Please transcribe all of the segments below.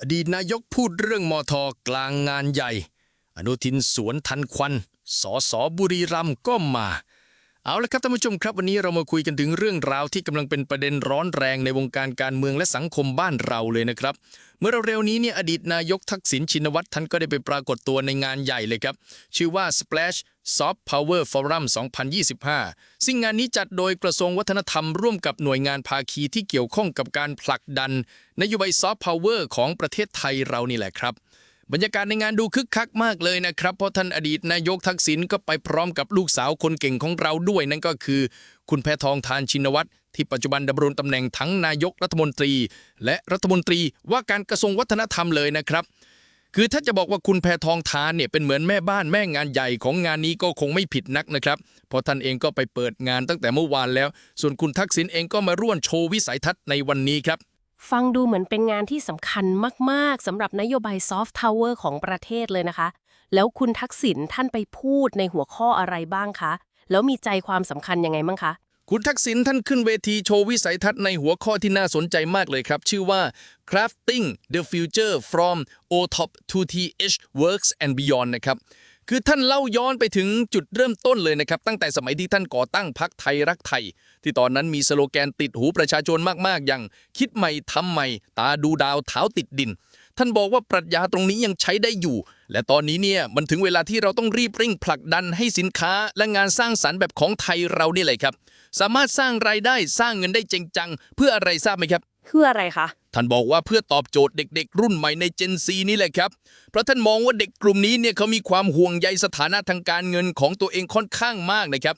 อดีตนายกพูดเรื่องมอทอกลางงานใหญ่ อนุทินสวนทันควันสอสอบุรีรัมย์ก็มา เอาละครับท่านผู้ชมครับวันนี้เรามาคุยกันถึงเรื่องราวที่กำลังเป็นประเด็นร้อนแรงในวงการการเมืองและสังคมบ้านเราเลยนะครับ เมื่อเร็วๆนี้เนี่ยอดีตนายกทักษิณชินวัตรท่านก็ได้ไปปรากฏตัวในงานใหญ่เลยครับ ชื่อว่า Splash Soft Power Forum 2025 ซึ่งงานนี้จัดโดยกระทรวงวัฒนธรรมร่วมกับหน่วยงานภาคีที่เกี่ยวข้องกับการผลักดัน นโยบายซอฟต์พาวเวอร์ของประเทศไทยเรานี่แหละครับ บรรยากาศในงานดูคึกคักมากเลยนะครับ เพราะท่านอดีตนายกทักษิณก็ไปพร้อมกับลูกสาวคนเก่งของเราด้วย นั่นก็คือ คุณแพทองทานชินวัตรที่ปัจจุบันดำรงตำแหน่งทั้งนายกรัฐมนตรี และรัฐมนตรีว่าการกระทรวงวัฒนธรรมเลยนะครับ คือถ้าจะบอกว่าคุณแพทองทานเนี่ยเป็นเหมือนแม่บ้านแม่งานใหญ่ของงานนี้ก็คงไม่ผิดนักนะครับเพราะท่านเองก็ไปเปิดงานตั้งแต่เมื่อวานแล้ว ส่วนคุณทักษิณเองก็มาร่วมโชว์วิสัยทัศน์ในวันนี้ครับ ฟังดูเหมือนเป็นงานที่สำคัญมาก ๆสำหรับนโยบายซอฟต์พาวเวอร์ของประเทศเลยนะคะ แล้วคุณทักษิณท่านไปพูดในหัวข้ออะไรบ้างคะ แล้วมีใจความสำคัญยังไงบ้างคะ คุณทักษิณท่านขึ้นเวทีโชว์วิสัยทัศน์ในหัวข้อที่น่าสนใจมากเลยครับ ชื่อว่า crafting the future from OTOP to TH works and beyond นะครับ คือท่านเล่าย้อนไปถึงจุดเริ่มต้นเลยนะครับ ตั้งแต่สมัยที่ท่านก่อตั้งพรรคไทยรักไทย ที่ตอนนั้นมีสโลแกนติดหูประชาชนมากๆ อย่างคิดใหม่ทำใหม่ ตาดูดาวเท้าติดดิน ท่านบอกว่าปรัชญาตรงนี้ยังใช้ได้อยู่ และตอนนี้เนี่ยมันถึงเวลาที่เราต้องรีบเร่งผลักดันให้สินค้าและงานสร้างสรรค์แบบของไทยเรานี่แหละครับ สามารถสร้างรายได้สร้างเงินได้จริงจังเพื่ออะไรทราบไหมครับ คืออะไรคะ ท่านบอกว่าเพื่อตอบโจทย์เด็กๆ รุ่นใหม่ใน Gen Z นี่แหละครับ เพราะท่านมองว่าเด็กกลุ่มนี้เนี่ยเขามีความห่วงใยสถานะทางการเงินของตัวเองค่อนข้างมากนะครับ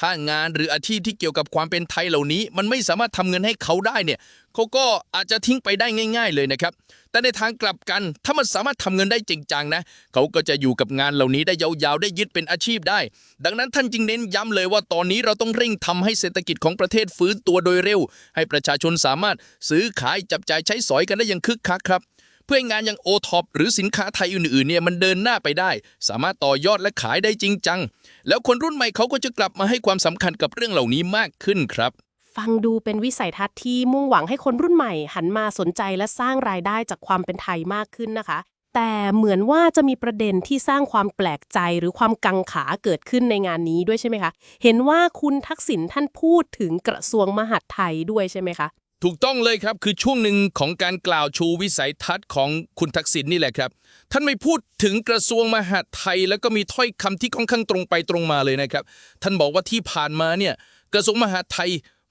ถ้างานหรืออาชีพที่เกี่ยวกับความเป็นไทยเหล่านี้ มันไม่สามารถทำเงินให้เขาได้เนี่ยเขาก็อาจจะทิ้งไปได้ง่าย ๆ เลยนะครับ แต่ในทางกลับกัน ถ้ามันสามารถทำเงินได้จริงจังนะ เขาก็จะอยู่กับงานเหล่านี้ได้ยาวๆ ได้ยึดเป็นอาชีพได้ ดังนั้นท่านจึงเน้นย้ำเลยว่าตอนนี้เราต้องเร่งทำให้เศรษฐกิจของประเทศฟื้นตัวโดยเร็ว ให้ประชาชนสามารถซื้อขายจับจ่ายใช้สอยกันได้อย่างคึกคักครับเพื่อให้งานอย่างโอท็อปหรือสินค้าไทยอื่นๆเนี่ยมันเดินหน้าไปได้ สามารถต่อยอดและขายได้จริงจัง แล้วคนรุ่นใหม่เขาก็จะกลับมาให้ความสำคัญกับเรื่องเหล่านี้มากขึ้นครับ ฟังดูเป็นวิสัยทัศน์ที่มุ่งหวังให้คนรุ่นใหม่ หันมาสนใจและสร้างรายได้จากความเป็นไทยมากขึ้นนะคะ แต่เหมือนว่าจะมีประเด็นที่สร้างความแปลกใจหรือความกังขาเกิดขึ้นในงานนี้ด้วยใช่ไหมคะ เห็นว่าคุณทักษิณท่านพูดถึงกระทรวงมหาดไทยด้วยใช่ไหมคะถูกต้องเลยครับคือช่วงหนึ่งของการกล่าวชูวิสัยทัศน์ของคุณทักษิณนี่แหละครับ ท่านไม่พูดถึงกระทรวงมหาดไทย แล้วก็มีถ้อยคำที่ค่อนข้างตรงไปตรงมาเลยนะครับ ท่านบอกว่าที่ผ่านมาเนี่ยกระทรวงมหาดไทย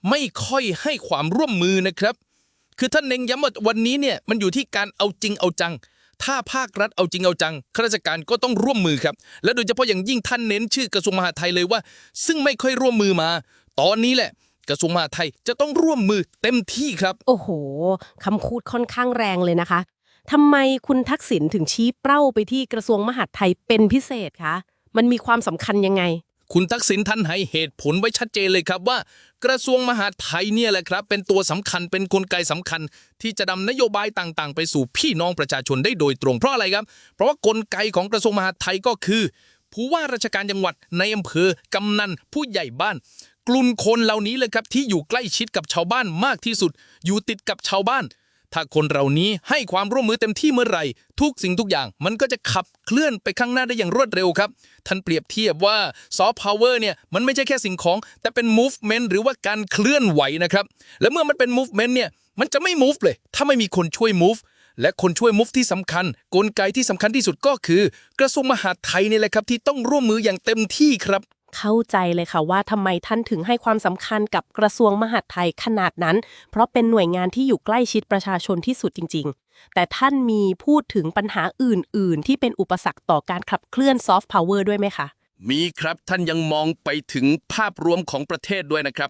ไม่ค่อยให้ความร่วมมือนะครับ คือท่านเน้นย้ำว่าวันนี้เนี่ยมันอยู่ที่การเอาจริงเอาจัง ถ้าภาครัฐเอาจริงเอาจังข้าราชการก็ต้องร่วมมือครับ และโดยเฉพาะอย่างยิ่งท่านเน้นชื่อกระทรวงมหาดไทยเลยว่า ซึ่งไม่ค่อยร่วมมือมา ตอนนี้แหละกระทรวงมหาดไทยจะต้องร่วมมือเต็มที่ครับ โอ้โหคำพูดค่อนข้างแรงเลยนะคะทำไมคุณทักษิณถึงชี้เป้าไปที่กระทรวงมหาดไทยเป็นพิเศษคะมันมีความสำคัญยังไง คุณทักษิณท่านให้เหตุผลไว้ชัดเจนเลยครับว่า กระทรวงมหาดไทยเนี่ยแหละครับ เป็นตัวสำคัญเป็นกลไกสำคัญ ที่จะนำนโยบายต่างๆ ไปสู่พี่น้องประชาชนได้โดยตรงเพราะอะไรครับ เพราะว่ากลไกของกระทรวงมหาดไทยก็คือ ผู้ว่าราชการจังหวัดในอำเภอกำนันผู้ใหญ่บ้านกลุ่มคนเหล่านี้เลยครับที่อยู่ใกล้ชิดกับชาวบ้านมากที่สุด อยู่ติดกับชาวบ้าน ถ้าคนเหล่านี้ให้ความร่วมมือเต็มที่เมื่อไหร่ ทุกสิ่งทุกอย่างมันก็จะขับเคลื่อนไปข้างหน้าได้อย่างรวดเร็วครับ ท่านเปรียบเทียบว่าซอฟต์พาวเวอร์เนี่ยมันไม่ใช่แค่สิ่งของ แต่เป็น movement หรือว่าการเคลื่อนไหวนะครับ และเมื่อมันเป็น movement เนี่ยมันจะไม่ move เลย ถ้าไม่มีคนช่วย move และคนช่วย move ที่สำคัญ กลไกที่สำคัญที่สุดก็คือ กระทรวงมหาดไทยนี่แหละครับที่ต้องร่วมมืออย่างเต็มที่ครับ เข้าใจเลยค่ะว่าทำไมท่านถึงให้ความสำคัญกับกระทรวงมหาดไทยขนาดนั้น เพราะเป็นหน่วยงานที่อยู่ใกล้ชิดประชาชนที่สุดจริง ๆ แต่ท่านมีพูดถึงปัญหาอื่น ๆ ที่เป็นอุปสรรคต่อการขับเคลื่อนซอฟต์พาวเวอร์ด้วยไหมคะ มีครับท่านยังมองไปถึงภาพรวมของประเทศด้วยนะครับ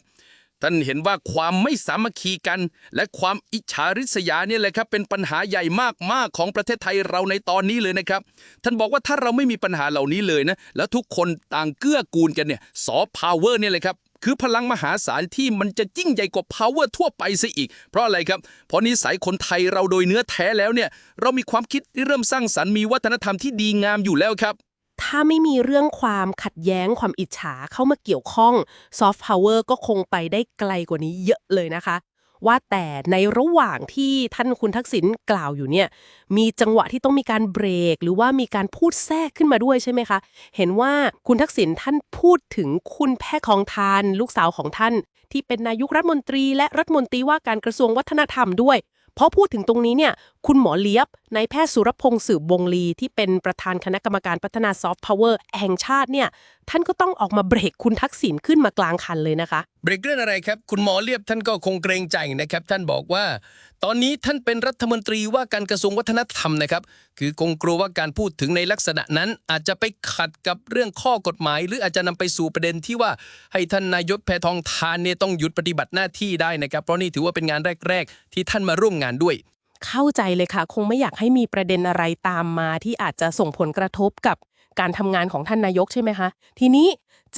ท่านเห็นว่าความไม่สามัคคีกัน และความอิจฉาริษยาเนี่ยแหละครับเป็นปัญหาใหญ่มากๆของประเทศไทยเราในตอนนี้เลยนะครับ ท่านบอกว่าถ้าเราไม่มีปัญหาเหล่านี้เลยนะแล้วทุกคนต่างเกื้อกูลกันเนี่ยซอฟต์พาวเวอร์เนี่ยเลยครับคือพลังมหาศาลที่มันจะยิ่งใหญ่กว่า power ทั่วไปซะอีก เพราะอะไรครับ เพราะนิสัยคนไทยเราโดยเนื้อแท้แล้วเนี่ย เรามีความคิดที่เริ่มสร้างสรรค์มีวัฒนธรรมที่ดีงามอยู่แล้วครับ ถ้าไม่มีเรื่องความขัดแย้งความอิจฉาเข้ามาเกี่ยวข้องซอฟต์พาวเวอร์ก็คงไปได้ไกลกว่านี้เยอะเลยนะคะ ว่าแต่ในระหว่างที่ท่านคุณทักษิณกล่าวอยู่เนี่ย มีจังหวะที่ต้องมีการเบรก หรือว่ามีการพูดแทรกขึ้นมาด้วยใช่ไหมคะ เห็นว่าคุณทักษิณท่านพูดถึงคุณแพทองทาน ลูกสาวของท่าน ที่เป็นนายกรัฐมนตรี และรัฐมนตรีว่าการกระทรวงวัฒนธรรมด้วยพราะพูดถึงตรงนี้เนี่ยคุณหมอเลียบนายแพทย์สุรพงษ์สืบวงลีที่เป็นประธานคณะกรรมการพัฒนาซอฟต์พาวเวอร์แห่งชาติเนี่ยท่านก็ต้องออกมาเบรกคุณทักษิณขึ้นมากลางคันเลยนะคะเบรกเรื่องอะไรครับ คุณหมอเรียบท่านก็คงเกรงใจนะครับ ท่านบอกว่า ตอนนี้ท่านเป็นรัฐมนตรีว่าการกระทรวงวัฒนธรรมนะครับ คือคงกลัวว่าการพูดถึงในลักษณะนั้น อาจจะไปขัดกับเรื่องข้อกฎหมาย หรืออาจจะนำไปสู่ประเด็นที่ว่าให้ท่านนายกแพทองทานเนี่ยต้องหยุดปฏิบัติหน้าที่ได้นะครับเพราะนี่ถือว่าเป็นงานแรก ๆ ที่ท่านมาร่วมงานด้วย เข้าใจเลยค่ะ คงไม่อยากให้มีประเด็นอะไรตามมา ที่อาจจะส่งผลกระทบกับการทำงานของท่านนายกใช่ไหมคะ ทีนี้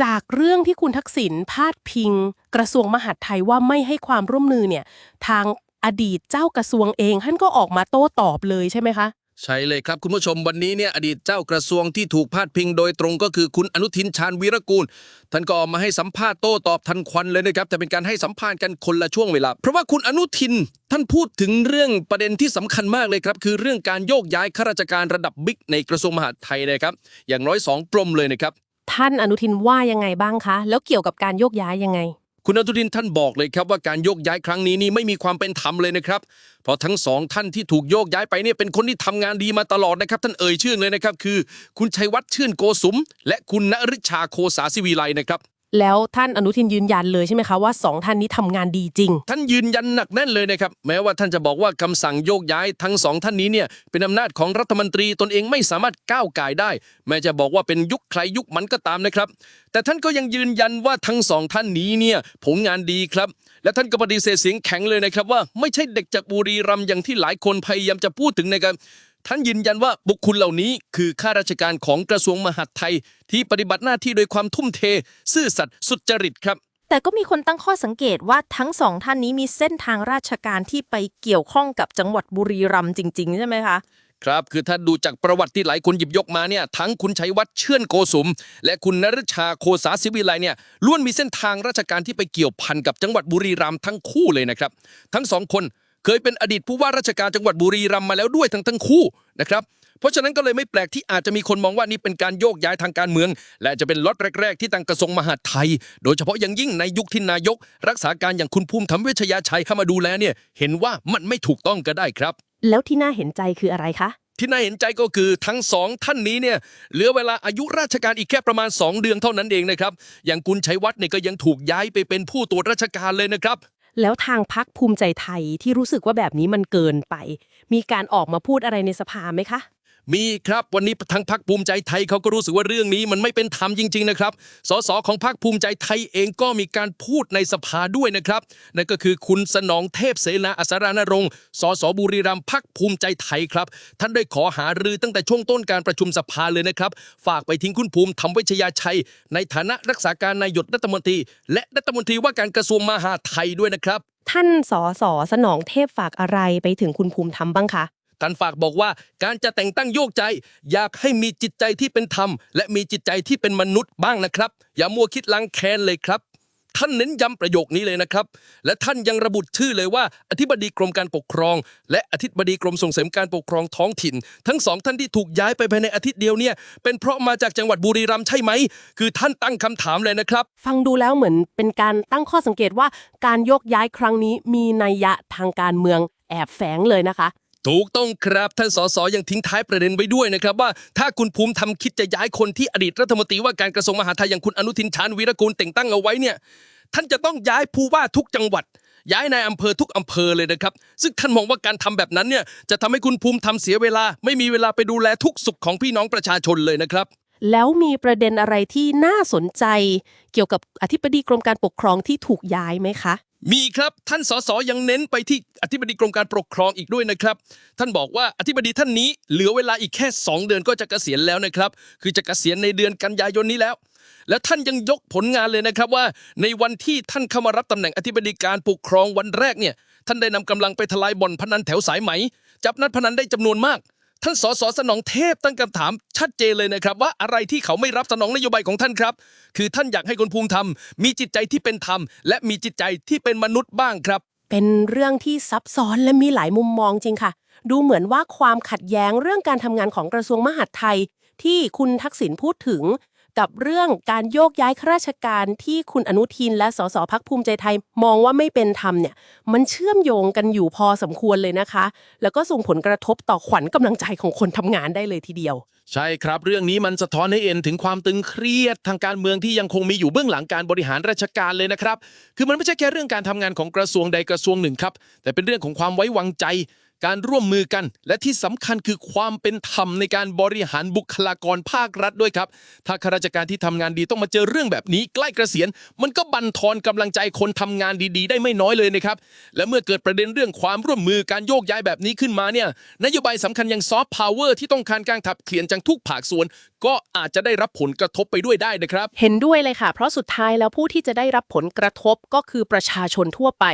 จากเรื่องที่คุณทักษิณพาดพิง กระทรวงมหาดไทยว่าไม่ให้ความร่วมมือเนี่ย ทางอดีตเจ้ากระทรวงเองท่านก็ออกมาโต้ตอบเลยใช่ไหมคะใช่เลยครับคุณผู้ชมวันนี้เนี่ยอดีตเจ้ากระทรวงที่ถูกพาดพิงโดยตรงก็คือคุณอนุทินชาญวีรกูล ท่านก็ออกมาให้สัมภาษณ์โต้ตอบทันควันเลยนะครับแต่เป็นการให้สัมภาษณ์กันคนละช่วงเวลา เพราะว่าคุณอนุทินท่านพูดถึงเรื่องประเด็นที่สำคัญมากเลยครับ คือเรื่องการโยกย้ายข้าราชการระดับบิ๊กในกระทรวงมหาดไทยนะครับอย่างน้อยสองกรมเลยนะครับท่านอนุทินว่ายังไงบ้างคะ แล้วเกี่ยวกับการโยกย้ายยังไง คุณอนุทินท่านบอกเลยครับว่าการโยกย้ายครั้งนี้นี่ไม่มีความเป็นธรรมเลยนะครับ เพราะทั้งสองท่านที่ถูกโยกย้ายไปเนี่ยเป็นคนที่ทำงานดีมาตลอดนะครับ ท่านเอ่ยชื่อเลยนะครับ คือ คุณชัยวัฒน์ชื่นโกสุม และคุณณฤชาโคสาสิวีไลนะครับ แล้วท่านอนุทินยืนยันเลยใช่ไหมคะว่าสองท่านนี้ทำงานดีจริง ท่านยืนยันหนักแน่นเลยนะครับ แม้ว่าท่านจะบอกว่าคำสั่งโยกย้ายทั้งสองท่านนี้เนี่ยเป็นอำนาจของรัฐมนตรีตนเองไม่สามารถก้าวไก่ายได้ แม้จะบอกว่าเป็นยุคใครยุคมันก็ตามนะครับ แต่ท่านก็ยังยืนยันว่าทั้งสองท่านนี้เนี่ยผลงานดีครับ และท่านก็ปฏิเสธเสียงแข็งเลยนะครับว่าไม่ใช่เด็กจากบุรีรัมย์อย่างที่หลายคนพยายามจะพูดถึงนะครับ ท่านยืนยันว่าบุคคลเหล่านี้คือข้าราชการของกระทรวงมหาดไทย ที่ปฏิบัติหน้าที่โดยความทุ่มเท ซื่อสัตย์สุจริตครับ แต่ก็มีคนตั้งข้อสังเกตว่าทั้งสองท่านนี้มีเส้นทางราชการที่ไปเกี่ยวข้องกับจังหวัดบุรีรัมย์จริง ๆ ใช่ไหมคะครับ คือถ้าดูจากประวัติที่หลายคนหยิบยกมาเนี่ยทั้งคุณชัยวัฒน์เชื่อนโกสุม และคุณนฤชาโคสาสิวิไลเนี่ยล้วนมีเส้นทางราชการที่ไปเกี่ยวพันกับจังหวัดบุรีรัมย์ทั้งคู่เลยนะครับ ทั้งสองคน เคยเป็นอดีตผู้ว่าราชการจังหวัดบุรีรัมย์มาแล้วด้วยทั้งทั้งคู่นะครับเพราะฉะนั้นก็เลยไม่แปลกที่อาจจะมีคนมองว่านี่เป็นการโยกย้ายทางการเมือง และจะเป็นล็อตแรก ๆ ที่ทางกระทรวงมหาดไทย โดยเฉพาะอย่างยิ่งในยุคที่นายก รักษาการอย่างคุณภูมิธรรมเวชยาชัยเข้ามาดูแลเนี่ยเห็นว่ามันไม่ถูกต้องก็ได้ครับ แล้วที่น่าเห็นใจคืออะไรคะที่น่าเห็นใจก็คือทั้งสองท่านนี้เนี่ยเหลือเวลาอายุราชการอีกแค่ประมาณ 2 เดือนเท่านั้นเองนะครับอย่างคุณชัยวัฒน์เนี่ยก็ยังถูกย้ายไปเป็นผู้ตรวจราชการเลยนะครับ แล้วทางพักภูมิใจไทยที่รู้สึกว่าแบบนี้มันเกินไป มีการออกมาพูดอะไรในสภาไหมคะ มีครับวันนี้ทางพรรคภูมิใจไทยเขาก็รู้สึกว่าเรื่องนี้มันไม่เป็นธรรมจริง ๆ นะครับ สสของพรรคภูมิใจไทยเองก็มีการพูดในสภาด้วยนะครับนั่นก็คือคุณสนองเทพเสนาอัสรานรงค์สสบุรีรัมย์พรรคภูมิใจไทยครับ ท่านได้ขอหารือตั้งแต่ช่วงต้นการประชุมสภาเลยนะครับ ฝากไปทิ้งคุณภูมิธรรมเวชยาชัย ในฐานะรักษาการนายกรัฐมนตรี และรัฐมนตรีว่าการกระทรวงมหาดไทยด้วยนะครับ ท่านสสสนองเทพฝากอะไรไปถึงคุณภูมิธรรมบ้างคะ ท่านฝากบอกว่าการจะแต่งตั้งโยกใจ อยากให้มีจิตใจที่เป็นธรรม และมีจิตใจที่เป็นมนุษย์บ้างนะครับ อย่ามัวคิดลังแคนเลยครับ ท่านเน้นย้ำประโยคนี้เลยนะครับ และท่านยังระบุชื่อเลยว่า อธิบดีกรมการปกครอง และอธิบดีกรมส่งเสริมการปกครองท้องถิ่น ทั้งสองท่านที่ถูกย้ายไปภายในอาทิตย์เดียวเนี่ยเป็นเพราะมาจากจังหวัดบุรีรัมย์ใช่ไหม คือท่านตั้งคำถามเลยนะครับ ฟังดูแล้วเหมือนเป็นการตั้งข้อสังเกตว่าการโยกย้ายครั้งนี้มีนัยยะทางการเมืองแอบแฝงเลยนะคะ ถูกต้องครับท่านสสยังทิ้งท้ายประเด็นไว้ด้วยนะครับว่าถ้าคุณภูมิทำคิดจะย้ายคนที่อดีตรัฐมนตรีว่าการกระทรวงมหาดไทยอย่างคุณอนุทินชาญวีรกูลแต่งตั้งเอาไว้เนี่ยท่านจะต้องย้ายผู้ว่าทุกจังหวัด ย้ายนายอำเภอทุกอำเภอเลยนะครับ ซึ่งท่านมองว่าการทำแบบนั้นเนี่ยจะทำให้คุณภูมิทำเสียเวลา ไม่มีเวลาไปดูแลทุกสุขของพี่น้องประชาชนเลยนะครับ แล้วมีประเด็นอะไรที่น่าสนใจ เกี่ยวกับอธิบดีกรมการปกครองที่ถูกย้ายไหมคะ มีครับท่านสสยังเน้นไปที่อธิบดีกรมการปกครองอีกด้วยนะครับ ท่านบอกว่าอธิบดีท่านนี้เหลือเวลาอีกแค่ 2 เดือนก็จะเกษียณแล้วนะครับ คือจะเกษียณในเดือนกันยายนนี้แล้ว และท่านยังยกผลงานเลยนะครับว่า ในวันที่ท่านเข้ามารับตำแหน่งอธิบดีการปกครองวันแรกเนี่ยท่านได้นำกำลังไปทลายบ่อนพนันแถวสายไหม จับนัดพนันได้จำนวนมาก ท่านสสสนองเทพตั้งคำถามชัดเจนเลยนะครับ ว่าอะไรที่เขาไม่รับสนองนโยบายของท่านครับ คือท่านอยากให้คนภูมิธรรม มีจิตใจที่เป็นธรรม และมีจิตใจที่เป็นมนุษย์บ้างครับ เป็นเรื่องที่ซับซ้อนและมีหลายมุมมองจริงค่ะ ดูเหมือนว่าความขัดแย้งเรื่องการทำงานของกระทรวงมหาดไทย ที่คุณทักษิณพูดถึง กับเรื่องการโยกย้ายข้าราชการที่คุณอนุทินและสสพักภูมิใจไทยมองว่าไม่เป็นธรรมเนี่ยมันเชื่อมโยงกันอยู่พอสมควรเลยนะคะ แล้วก็ส่งผลกระทบต่อขวัญกำลังใจของคนทำงานได้เลยทีเดียว ใช่ครับ เรื่องนี้มันสะท้อนให้เห็นถึงความตึงเครียดทางการเมืองที่ยังคงมีอยู่เบื้องหลังการบริหารราชการเลยนะครับ คือมันไม่ใช่แค่เรื่องการทำงานของกระทรวงใดกระทรวงหนึ่งครับ แต่เป็นเรื่องของความไว้วางใจ การร่วมมือกัน และที่สำคัญคือความเป็นธรรมในการบริหารบุคลากรภาครัฐด้วยครับ ถ้าข้าราชการที่ทำงานดีต้องมาเจอเรื่องแบบนี้ใกล้เกษียณ มันก็บั่นทอนกำลังใจคนทำงานดีๆ ได้ไม่น้อยเลยนะครับ และเมื่อเกิดประเด็นเรื่องความร่วมมือการโยกย้ายแบบนี้ขึ้นมาเนี่ยนโยบายสำคัญอย่างซอฟต์พาวเวอร์ที่ต้องการการขับเคลื่อนจากทุกภาคส่วน ก็อาจจะได้รับผลกระทบไปด้วยได้นะครับ เห็นด้วยเลยค่ะ เพราะสุดท้ายแล้วผู้ที่จะได้รับผลกระทบก็คือประชาชนทั่วไป